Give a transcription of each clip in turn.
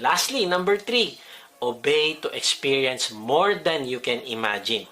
Lastly, number three, obey to experience more than you can imagine.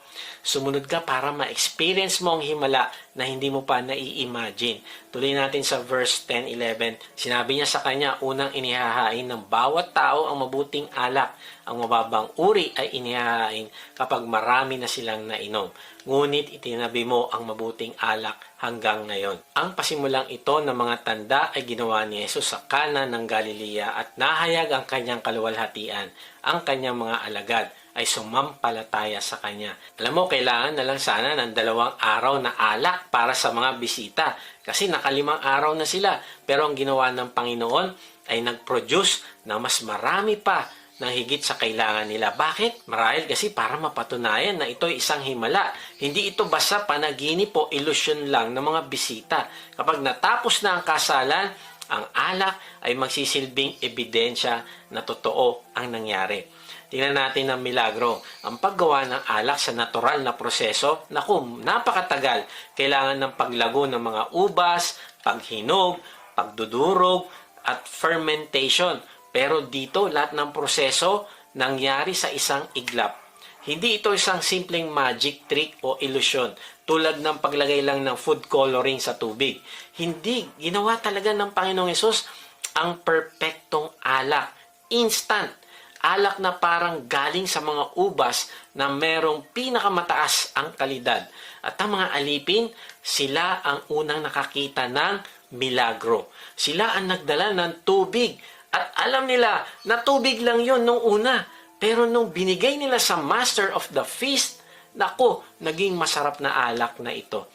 Sumunod ka para ma-experience mo ang himala na hindi mo pa nai-imagine. Tuloy natin sa verse 10-11. Sinabi niya sa kanya, unang inihahain ng bawat tao ang mabuting alak. Ang mababang uri ay inihahain kapag marami na silang nainom. Ngunit itinabi mo ang mabuting alak hanggang ngayon. Ang pasimulang ito ng mga tanda ay ginawa ni Jesus sa Kana ng Galilea at nahayag ang kanyang kaluwalhatian. Ang kanyang mga alagad ay sumampalataya sa kanya. Alam mo, kailangan na lang sana ng dalawang araw na alak para sa mga bisita. Kasi nakalimang araw na sila. Pero ang ginawa ng Panginoon ay nag-produce na mas marami pa ng higit sa kailangan nila. Bakit? Marahil kasi para mapatunayan na ito ay isang himala. Hindi ito basta panaginip o ilusyon lang ng mga bisita. Kapag natapos na ang kasalan, ang alak ay magsisilbing ebidensya na totoo ang nangyari. Tingnan natin ang milagro. Ang paggawa ng alak sa natural na proseso, naku, napakatagal. Kailangan ng paglago ng mga ubas, paghinog, pagdudurog, at fermentation. Pero dito, lahat ng proseso nangyari sa isang iglap. Hindi ito isang simpleng magic trick o ilusyon tulad ng paglagay lang ng food coloring sa tubig. Hindi, ginawa talaga ng Panginoong Yesus ang perpektong alak. Instant alak na parang galing sa mga ubas na merong pinakamataas ang kalidad. At ang mga alipin, sila ang unang nakakita ng milagro. Sila ang nagdala ng tubig. At alam nila na tubig lang yon nung una. Pero nung binigay nila sa master of the feast, nako, naging masarap na alak na ito.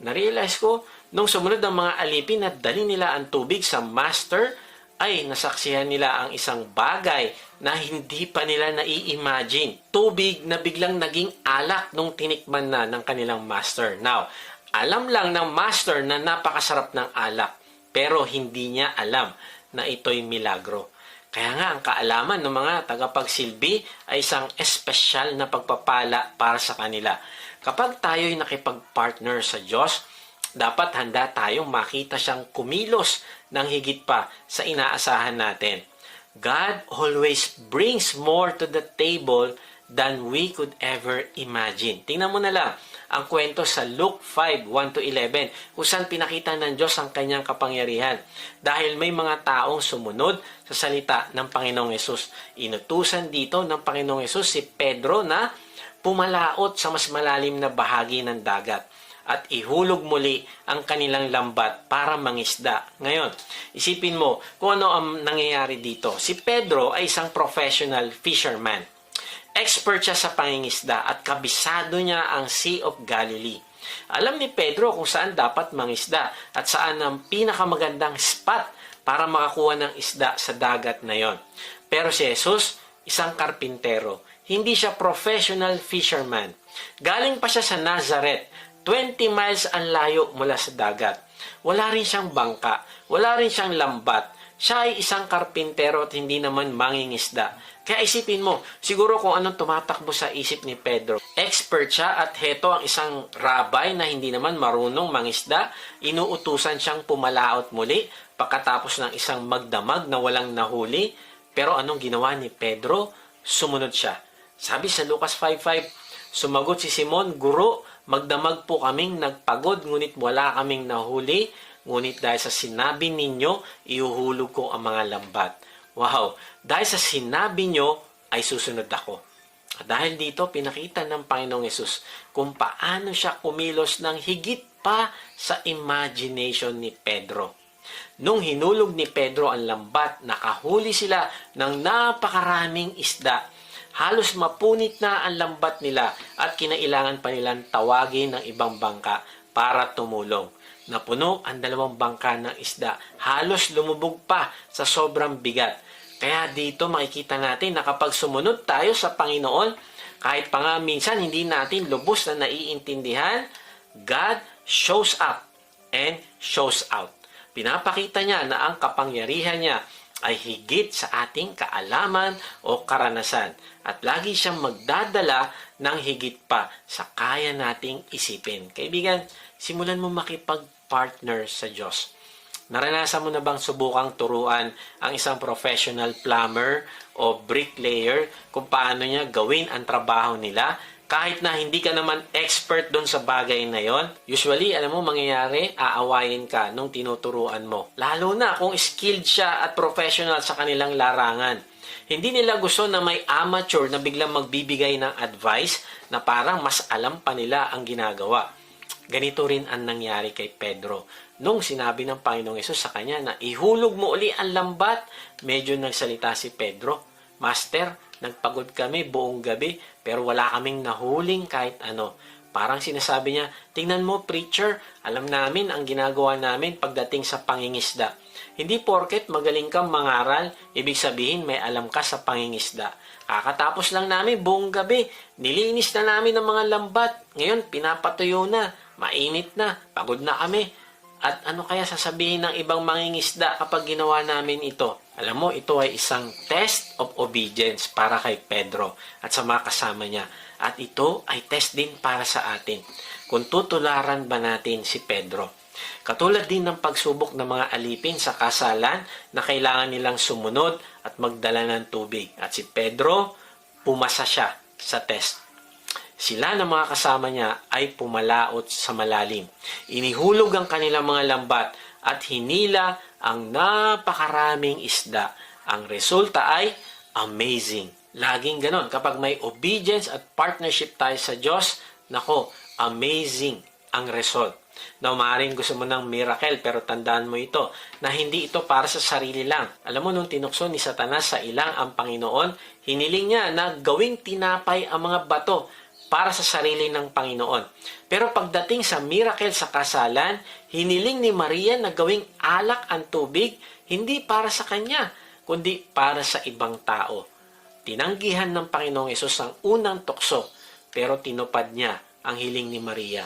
Narealize ko, nung sumunod ang mga alipin at dali nila ang tubig sa master, ay nasaksihan nila ang isang bagay na hindi pa nila nai-imagine. Tubig na biglang naging alak nung tinikman na ng kanilang master. Now, alam lang ng master na napakasarap ng alak, pero hindi niya alam na ito'y milagro. Kaya nga, ang kaalaman ng mga tagapagsilbi ay isang espesyal na pagpapala para sa kanila. Kapag tayo'y nakipag-partner sa Diyos, dapat handa tayong makita siyang kumilos ng higit pa sa inaasahan natin. God always brings more to the table than we could ever imagine. Tingnan mo na lang ang kwento sa Luke 5, 1-11, kung saan pinakita ng Diyos ang kanyang kapangyarihan. Dahil may mga taong sumunod sa salita ng Panginoong Yesus. Inutusan dito ng Panginoong Yesus si Pedro na pumalaot sa mas malalim na bahagi ng dagat at ihulog muli ang kanilang lambat para mangisda. Ngayon, isipin mo kung ano ang nangyayari dito. Si Pedro ay isang professional fisherman. Expert siya sa pangingisda at kabisado niya ang Sea of Galilee. Alam ni Pedro kung saan dapat mangisda at saan ang pinakamagandang spot para makakuha ng isda sa dagat na yon. Pero si Jesus, isang karpintero. Hindi siya professional fisherman. Galing pa siya sa Nazareth, 20 miles ang layo mula sa dagat. Wala rin siyang bangka, wala rin siyang lambat. Siya ay isang karpintero at hindi naman mangingisda. Kaya isipin mo, siguro kung anong tumatakbo sa isip ni Pedro. Expert siya at heto ang isang rabay na hindi naman marunong mangisda. Inuutusan siyang pumalaot muli pagkatapos ng isang magdamag na walang nahuli. Pero anong ginawa ni Pedro? Sumunod siya. Sabi sa Lucas 5.5, Sumagot si Simon, Guro, magdamag po kaming nagpagod, ngunit wala kaming nahuli. Ngunit dahil sa sinabi ninyo, iuhulog ko ang mga lambat. Wow! Dahil sa sinabi nyo, ay susunod ako. At dahil dito, pinakita ng Panginoong Yesus kung paano siya kumilos ng higit pa sa imagination ni Pedro. Nung hinulog ni Pedro ang lambat, nakahuli sila ng napakaraming isda. Halos mapunit na ang lambat nila at kinailangan pa nilang tawagin ng ibang bangka para tumulong. Napuno ang dalawang bangka ng isda. Halos lumubog pa sa sobrang bigat. Kaya dito makikita natin na kapag sumunod tayo sa Panginoon, kahit pa nga minsan hindi natin lubos na naiintindihan, God shows up and shows out. Pinapakita niya na ang kapangyarihan niya ay higit sa ating kaalaman o karanasan at lagi siyang magdadala ng higit pa sa kaya nating isipin. Kaibigan, simulan mo makipag-partner sa Diyos. Naranasan mo na bang subukang turuan ang isang professional plumber o bricklayer kung paano niya gawin ang trabaho nila kahit na hindi ka naman expert doon sa bagay na yon, usually, alam mo, mangyayari, aawayin ka nung tinuturuan mo. Lalo na kung skilled siya at professional sa kanilang larangan. Hindi nila gusto na may amateur na biglang magbibigay ng advice na parang mas alam pa nila ang ginagawa. Ganito rin ang nangyari kay Pedro. Nung sinabi ng Panginoong Yesus sa kanya na ihulog mo uli ang lambat, medyo nagsalita si Pedro, Master, nagpagod kami buong gabi pero wala kaming nahuling kahit ano. Parang sinasabi niya, tingnan mo preacher, alam namin ang ginagawa namin pagdating sa pangingisda. Hindi porket magaling kang mangaral, ibig sabihin may alam ka sa pangingisda. Kakatapos lang namin buong gabi, nilinis na namin ang mga lambat. Ngayon, pinapatuyo na, mainit na, pagod na kami. At ano kaya sasabihin ng ibang mangingisda kapag ginawa namin ito? Alam mo, ito ay isang test of obedience para kay Pedro at sa mga kasama niya. At ito ay test din para sa atin. Kung tutularan ba natin si Pedro? Katulad din ng pagsubok ng mga alipin sa kasalan na kailangan nilang sumunod at magdala ng tubig. At si Pedro, pumasa siya sa test. Sila na mga kasama niya ay pumalaot sa malalim. Inihulog ang kanilang mga lambat at hinila ang napakaraming isda. Ang resulta ay amazing. Laging ganon. Kapag may obedience at partnership tayo sa Diyos, nako, amazing ang result. Now, maaaring gusto mo ng miracle, pero tandaan mo ito, na hindi ito para sa sarili lang. Alam mo, nung tinukso ni Satanas sa ilang ang Panginoon, hiniling niya na gawing tinapay ang mga bato para sa sarili ng Panginoon. Pero pagdating sa miracle sa kasalan, hiniling ni Maria na gawing alak ang tubig, hindi para sa kanya, kundi para sa ibang tao. Tinanggihan ng Panginoong Yesus ang unang tukso, pero tinupad niya ang hiling ni Maria.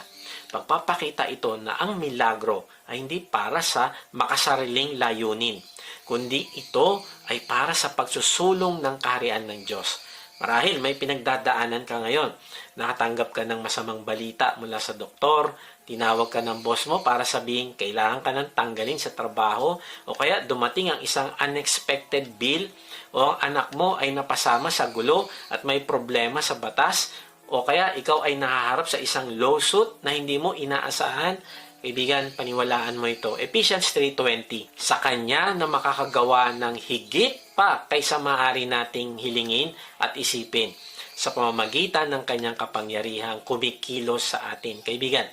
Pagpapakita ito na ang milagro ay hindi para sa makasariling layunin, kundi ito ay para sa pagsusulong ng kaharian ng Diyos. Marahil may pinagdadaanan ka ngayon. Nakatanggap ka ng masamang balita mula sa doktor, tinawag ka ng boss mo para sabihin kailangan ka ng tanggalin sa trabaho. O kaya dumating ang isang unexpected bill o ang anak mo ay napasama sa gulo at may problema sa batas. O kaya ikaw ay nahaharap sa isang lawsuit na hindi mo inaasahan, kaibigan, paniwalaan mo ito. Ephesians 3.20 Sa Kanya na makakagawa ng higit pa kaysa maaari nating hilingin at isipin sa pamamagitan ng Kanyang kapangyarihang kumikilos sa atin. Kaibigan,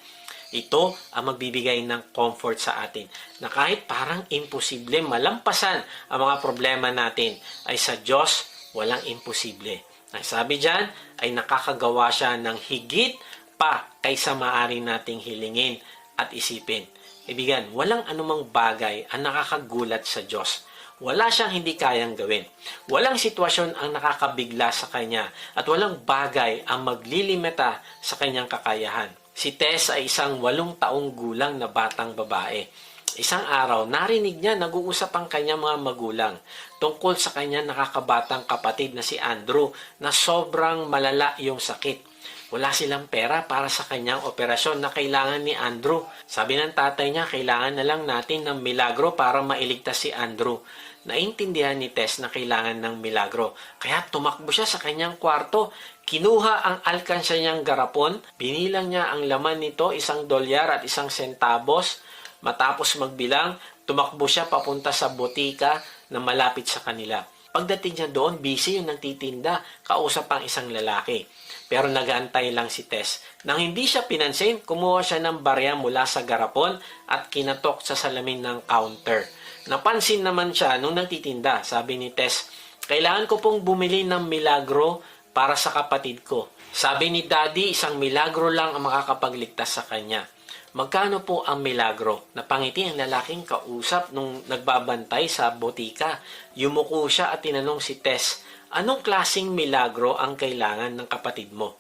ito ang magbibigay ng comfort sa atin na kahit parang imposible malampasan ang mga problema natin ay sa Diyos walang imposible. Ang sabi dyan ay nakakagawa siya ng higit pa kaysa maaari nating hilingin at isipin. Ibigan, walang anumang bagay ang nakakagulat sa Diyos. Wala siyang hindi kayang gawin. Walang sitwasyon ang nakakabigla sa Kanya at walang bagay ang maglilimita sa Kanyang kakayahan. Si Tess ay isang walong taong gulang na batang babae. Isang araw, narinig niya nag-uusap ang kanyang mga magulang tungkol sa kanyang nakakabatang kapatid na si Andrew na sobrang malala yung sakit. Wala silang pera para sa kanyang operasyon na kailangan ni Andrew. Sabi ng tatay niya, kailangan na lang natin ng milagro para mailigtas si Andrew. Naintindihan ni Tess na kailangan ng milagro. Kaya tumakbo siya sa kanyang kwarto. Kinuha ang alkansya niyang garapon. Binilang niya ang laman nito, isang dolyar at isang centavos. Matapos magbilang, tumakbo siya papunta sa botika na malapit sa kanila. Pagdating niya doon, busy yung nagtitinda, kausap ang isang lalaki. Pero nagaantay lang si Tess. Nang hindi siya pinansin, kumuha siya ng barya mula sa garapon at kinatok sa salamin ng counter. Napansin naman siya nung nagtitinda. Sabi ni Tess, kailangan ko pong bumili ng milagro para sa kapatid ko. Sabi ni Daddy, isang milagro lang ang makakapagligtas sa kanya. Magkano po ang milagro? Napangiti ang lalaking kausap nung nagbabantay sa botika. Yumuko siya at tinanong si Tess, anong klasing milagro ang kailangan ng kapatid mo?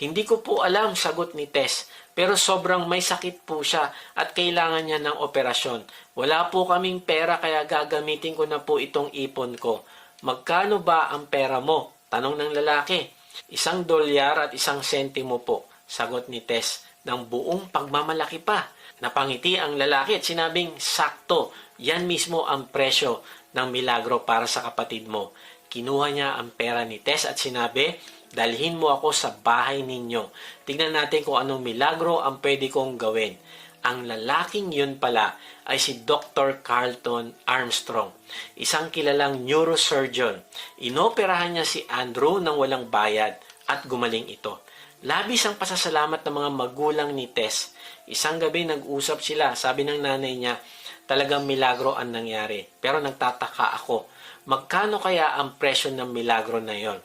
Hindi ko po alam, sagot ni Tess. Pero sobrang may sakit po siya at kailangan niya ng operasyon. Wala po kaming pera kaya gagamitin ko na po itong ipon ko. Magkano ba ang pera mo? Tanong ng lalaki. Isang dolyar at isang sentimo po, sagot ni Tess. Ng buong pagmamalaki pa. Napangiti ang lalaki at sinabing, sakto, yan mismo ang presyo ng milagro para sa kapatid mo. Kinuha niya ang pera ni Tess at sinabi, dalhin mo ako sa bahay ninyo. Tingnan natin kung anong milagro ang pwede kong gawin. Ang lalaking yun pala ay si Dr. Carlton Armstrong, isang kilalang neurosurgeon. Inoperahan niya si Andrew ng walang bayad at gumaling ito. Labis ang pasasalamat ng mga magulang ni Tess. Isang gabi nag-usap sila, sabi ng nanay niya, talagang milagro ang nangyari. Pero nagtataka ako, magkano kaya ang presyo ng milagro na yon?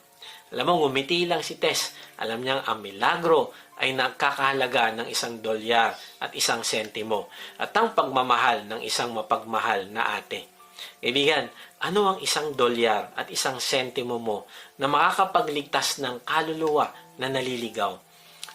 Alam mo, ngumiti lang si Tess. Alam niyang ang milagro ay nagkakahalaga ng isang dolyar at isang sentimo at ang pagmamahal ng isang mapagmahal na ate. Kaibigan, ano ang isang dolyar at isang sentimo mo na makakapagligtas ng kaluluwa na naliligaw?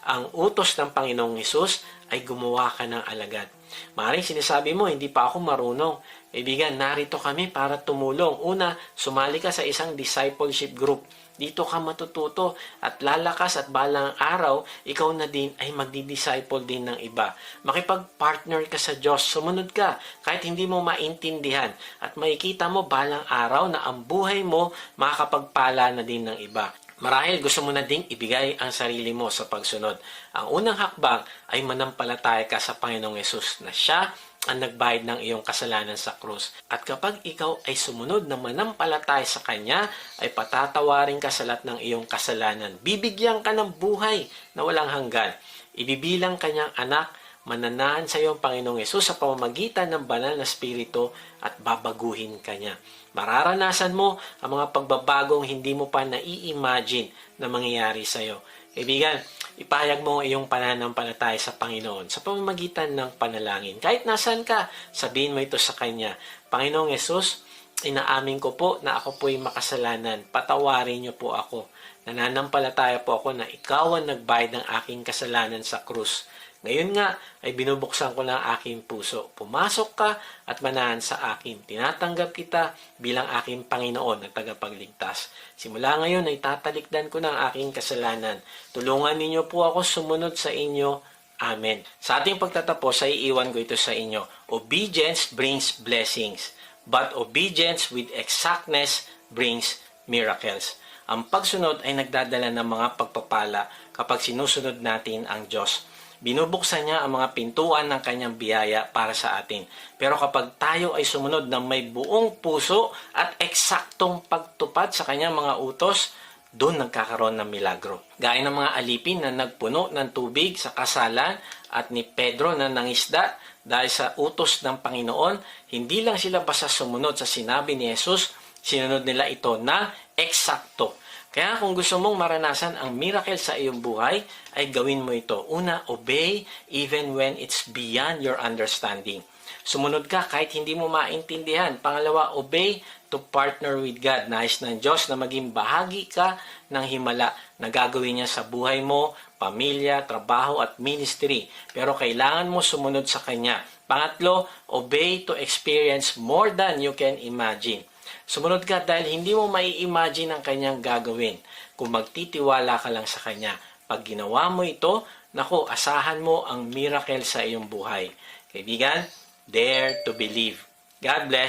Ang utos ng Panginoong Hesus ay gumawa ka ng alagad. Maring sinasabi mo, hindi pa ako marunong. Kaibigan, narito kami para tumulong. Una, sumali ka sa isang discipleship group. Dito ka matututo at lalakas at balang araw, ikaw na din ay magdi-disciple din ng iba. Makipag-partner ka sa Diyos, sumunod ka kahit hindi mo maintindihan at makikita mo balang araw na ang buhay mo makakapagpala na din ng iba. Marahil gusto mo na ding ibigay ang sarili mo sa pagsunod. Ang unang hakbang ay manampalataya ka sa Panginoong Yesus na siya ang nagbayad ng iyong kasalanan sa krus. At kapag ikaw ay sumunod na manampalataya sa Kanya, ay patatawarin ka sa lahat ng iyong kasalanan. Bibigyan ka ng buhay na walang hanggan. Ibibilang kanyang anak, mananahan sa iyo ang Panginoong Yesus sa pamamagitan ng banal na spirito at babaguhin ka niya. Mararanasan mo ang mga pagbabagong hindi mo pa nai-imagine na mangyayari sa iyo. Kaibigan, ipahayag mo iyong pananampalataya sa Panginoon sa pamamagitan ng panalangin. Kahit nasan ka, sabihin mo ito sa Kanya. Panginoong Yesus, inaamin ko po na ako po'y makasalanan. Patawarin niyo po ako. Nananampalataya po ako na ikaw ang nagbayad ng aking kasalanan sa krus. Ngayon nga ay binubuksan ko ang aking puso. Pumasok ka at manahan sa akin. Tinatanggap kita bilang aking Panginoon at tagapagligtas. Simula ngayon ay tatalikdan ko ang aking kasalanan. Tulungan ninyo po ako sumunod sa inyo. Amen. Sa ating pagtatapos ay iiwan ko ito sa inyo. Obedience brings blessings, but obedience with exactness brings miracles. Ang pagsunod ay nagdadala ng mga pagpapala kapag sinusunod natin ang Diyos. Binubuksan niya ang mga pintuan ng kanyang biyaya para sa atin. Pero kapag tayo ay sumunod ng may buong puso at eksaktong pagtupad sa kanyang mga utos, doon nagkakaroon ng milagro. Gaya ng mga alipin na nagpuno ng tubig sa kasalan at ni Pedro na nangisda dahil sa utos ng Panginoon, hindi lang sila basta sumunod sa sinabi ni Jesus, sinunod nila ito na eksakto. Kaya kung gusto mong maranasan ang miracle sa iyong buhay, ay gawin mo ito. Una, obey even when it's beyond your understanding. Sumunod ka kahit hindi mo maintindihan. Pangalawa, obey to partner with God. Nais ng Diyos na maging bahagi ka ng himala na gagawin niya sa buhay mo, pamilya, trabaho at ministry. Pero kailangan mo sumunod sa Kanya. Pangatlo, obey to experience more than you can imagine. Sumunod ka dahil hindi mo mai-imagine ang kanyang gagawin kung magtitiwala ka lang sa kanya. Pag ginawa mo ito, nako, asahan mo ang miracle sa iyong buhay. Kaibigan, dare to believe. God bless.